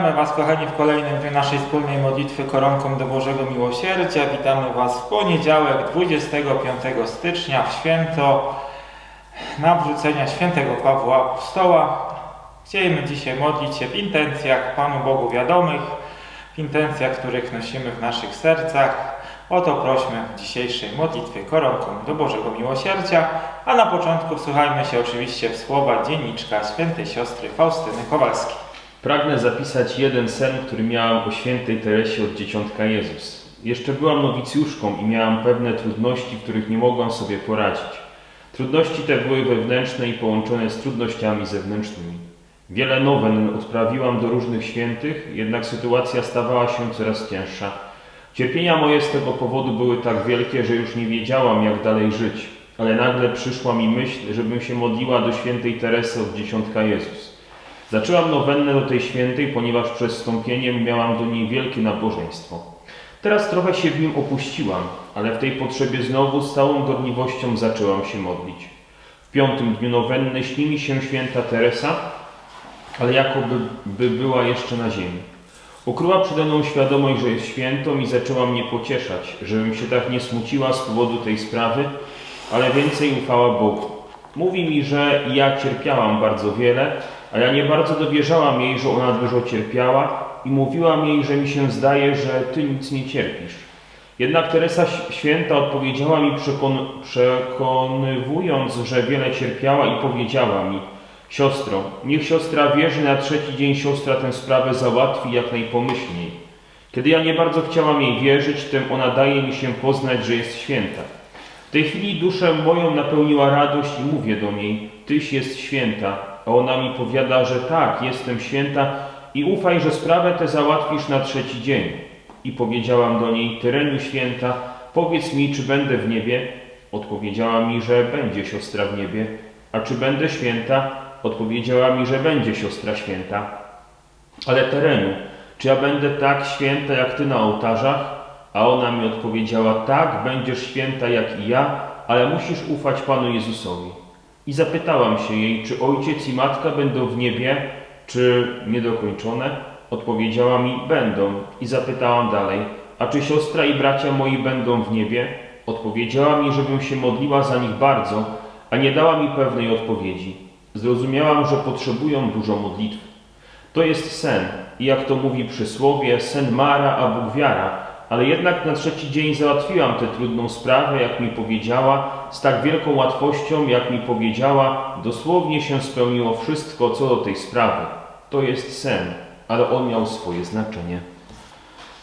Witamy Was, kochani, w kolejnym dniu naszej wspólnej modlitwy koronką do Bożego Miłosierdzia. Witamy Was w poniedziałek, 25 stycznia, w święto nawrócenia świętego Pawła Apostoła. Chcielibyśmy dzisiaj modlić się w intencjach Panu Bogu wiadomych, w intencjach, których nosimy w naszych sercach. O to prośmy w dzisiejszej modlitwie koronką do Bożego Miłosierdzia. A na początku wsłuchajmy się oczywiście w słowa dzienniczka świętej siostry Faustyny Kowalskiej. Pragnę zapisać jeden sen, który miałam o świętej Teresie od dzieciątka Jezus. Jeszcze byłam nowicjuszką i miałam pewne trudności, których nie mogłam sobie poradzić. Trudności te były wewnętrzne i połączone z trudnościami zewnętrznymi. Wiele nowen odprawiłam do różnych świętych, jednak sytuacja stawała się coraz cięższa. Cierpienia moje z tego powodu były tak wielkie, że już nie wiedziałam, jak dalej żyć. Ale nagle przyszła mi myśl, żebym się modliła do świętej Teresy od dzieciątka Jezus. Zaczęłam nowennę do tej świętej, ponieważ przez wstąpienie miałam do niej wielkie nabożeństwo. Teraz trochę się w nim opuściłam, ale w tej potrzebie znowu z całą gorliwością zaczęłam się modlić. W piątym dniu nowenny śni mi się święta Teresa, ale jakoby by była jeszcze na ziemi. Ukryła przede mną świadomość, że jest świętą i zaczęła mnie pocieszać, żebym się tak nie smuciła z powodu tej sprawy, ale więcej ufała Bogu. Mówi mi, że ja cierpiałam bardzo wiele, a ja nie bardzo dowierzałam jej, że ona dużo cierpiała i mówiłam jej, że mi się zdaje, że ty nic nie cierpisz. Jednak Teresa Święta odpowiedziała mi przekon przekonywując, że wiele cierpiała i powiedziała mi Siostro, niech siostra wierzy, na trzeci dzień siostra tę sprawę załatwi jak najpomyślniej. Kiedy ja nie bardzo chciałam jej wierzyć, tym ona daje mi się poznać, że jest święta. W tej chwili duszę moją napełniła radość i mówię do niej, Tyś jest święta, a ona mi powiada, że tak, jestem święta i ufaj, że sprawę tę załatwisz na trzeci dzień. I powiedziałam do niej, Tyreniu święta, powiedz mi, czy będę w niebie? Odpowiedziała mi, że będzie siostra w niebie. A czy będę święta? Odpowiedziała mi, że będzie siostra święta. Ale Tereniu, czy ja będę tak święta jak Ty na ołtarzach? A ona mi odpowiedziała, tak, będziesz święta jak i ja, ale musisz ufać Panu Jezusowi. I zapytałam się jej, czy ojciec i matka będą w niebie, czy niedokończone? Odpowiedziała mi, będą. I zapytałam dalej, a czy siostra i bracia moi będą w niebie? Odpowiedziała mi, żebym się modliła za nich bardzo, a nie dała mi pewnej odpowiedzi. Zrozumiałam, że potrzebują dużo modlitw. To jest sen i jak to mówi przysłowie, sen mara, a Bóg wiara, ale jednak na trzeci dzień załatwiłam tę trudną sprawę, jak mi powiedziała, z tak wielką łatwością, jak mi powiedziała, dosłownie się spełniło wszystko, co do tej sprawy. To jest sen, ale on miał swoje znaczenie.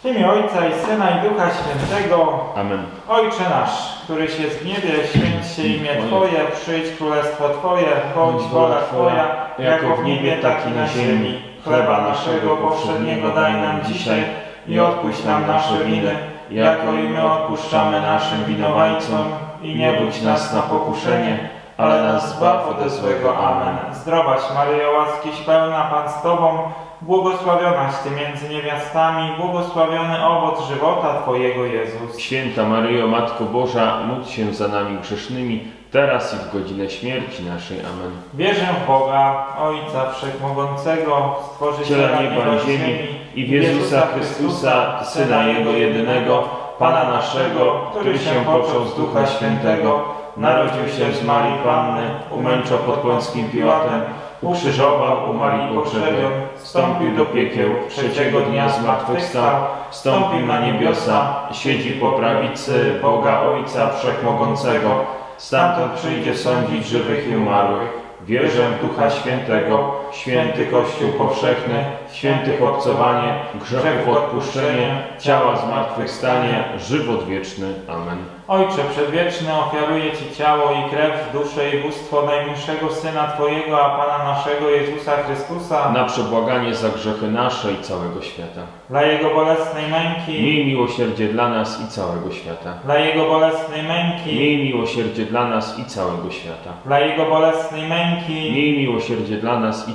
W imię Ojca i Syna i Ducha Świętego. Amen. Ojcze nasz, któryś jest w niebie, święć się imię Twoje, przyjdź królestwo Twoje, bądź wola Twoja, jako w niebie, tak i na ziemi. Chleba naszego powszedniego daj nam dzisiaj i odpuść nam nasze winy, jako i my odpuszczamy naszym winowajcom. I nie budź nas na pokuszenie, ale nas zbaw ode złego. Amen. Zdrowaś Maryjo, łaskiś pełna Pan z Tobą, błogosławionaś Ty między niewiastami, błogosławiony owoc żywota Twojego Jezus. Święta Maryjo, Matko Boża, módl się za nami grzesznymi, teraz i w godzinę śmierci naszej. Amen. Wierzę w Boga, Ojca Wszechmogącego, Stworzyciela nieba i ziemi i w Jezusa Chrystusa, Syna Jego jedynego, Pana naszego, który się począł z Ducha Świętego, narodził się z Marii Panny, umęczał pod Pąckim Piłatem, ukrzyżował, umarł i pogrzebion, wstąpił do piekieł, trzeciego dnia zmartwychwstał, wstąpił na niebiosa, siedzi po prawicy Boga Ojca Wszechmogącego, stamtąd przyjdzie sądzić żywych i umarłych. Wierzę w Ducha Świętego, święty Kościół powszechny, świętych obcowanie, grzechów odpuszczenie, ciała zmartwychwstanie, żywot wieczny. Amen. Ojcze Przedwieczny, ofiaruję Ci ciało i krew, duszę i bóstwo najmilszego Syna Twojego, a Pana naszego Jezusa Chrystusa, Na przebłaganie za grzechy nasze i całego świata. dla Jego bolesnej męki, Miej miłosierdzie dla nas i całego świata. dla Jego bolesnej męki, Miej miłosierdzie dla nas i całego świata. dla Jego bolesnej męki, Miej miłosierdzie dla nas i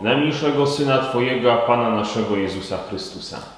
najmilszego Syna Twojego, Pana naszego Jezusa Chrystusa,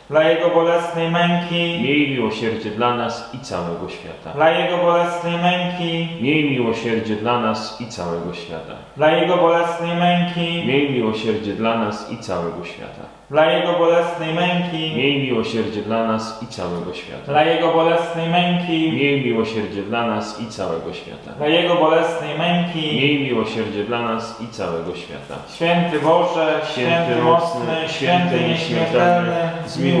Dla Jego bolesnej męki, Miej miłosierdzie dla nas i całego świata. dla Jego bolesnej męki, Miej miłosierdzie dla nas i całego świata. dla Jego bolesnej męki, Miej miłosierdzie dla nas i całego świata. dla Jego bolesnej męki, Miej miłosierdzie dla nas i całego świata. dla Jego bolesnej męki, Miej miłosierdzie dla nas i całego świata. dla Jego bolesnej męki. Miej miłosierdzie dla nas i całego świata. Święty Boże, święty mocny, święty nieśmiertelny, zmiłuj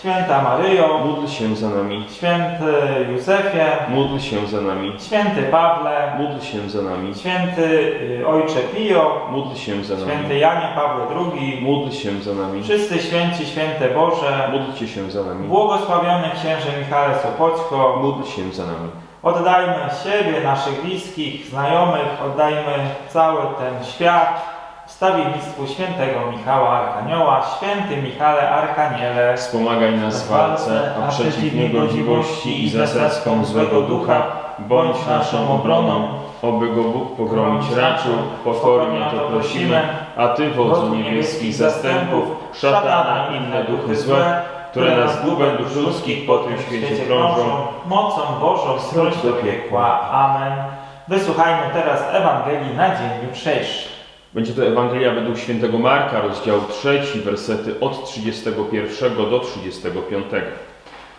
Święta Maryjo, módl się za nami. Święty Józefie, Módl się za nami. Święty Pawle, Módl się za nami. Święty y, Ojcze Pio, Módl się za Święty nami. Janie Pawle II, Módl się za nami. wszyscy święci, święte Boże, Módlcie się za nami. błogosławiony księże Michale Sopoćko, Módl się za nami. oddajmy siebie, naszych bliskich, znajomych, oddajmy cały ten świat wstawiennictwu świętego Michała Archanioła, święty Michale Archaniele, Wspomagaj nas w walce, a przeciw niegodziwości i zasadzkom złego ducha. bądź naszą obroną, oby go Bóg pogromić raczył, pokornie to prosimy, a Ty, wodzu niebieskich zastępów, szatana i inne duchy złe, które na zgubę dusz ludzkich po tym świecie krążą, mocą Bożą stróż do piekła. Amen. Wysłuchajmy teraz Ewangelii na dzień jutrzejszy. Będzie to Ewangelia według świętego Marka, rozdział 3, wersety od 31 do 35.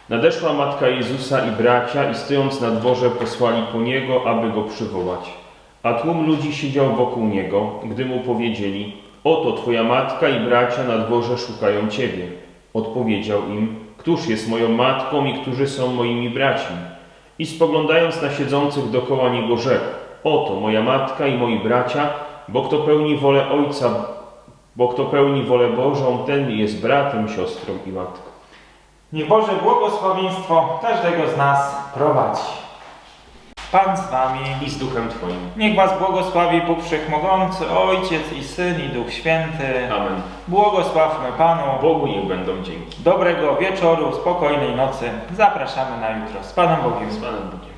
Nadeszła matka Jezusa i bracia i stojąc na dworze posłali po niego, aby go przywołać. A tłum ludzi siedział wokół niego, gdy mu powiedzieli: Oto twoja matka i bracia na dworze szukają ciebie. Odpowiedział im: Któż jest moją matką i którzy są moimi braćmi? I spoglądając na siedzących dokoła niego rzekł: Oto moja matka i moi bracia, bo kto pełni wolę Ojca, bo kto pełni wolę Bożą, ten jest bratem, siostrą i matką. Niech Boże błogosławieństwo każdego z nas prowadzi. Pan z Wami. I z duchem Twoim. Niech Was błogosławi Bóg Wszechmogący, Ojciec i Syn i Duch Święty. Amen. Błogosławmy Panu. Bogu niech będą dzięki. Dobrego wieczoru, spokojnej nocy. Zapraszamy na jutro. Z Panem Bogiem. Z Panem Bogiem.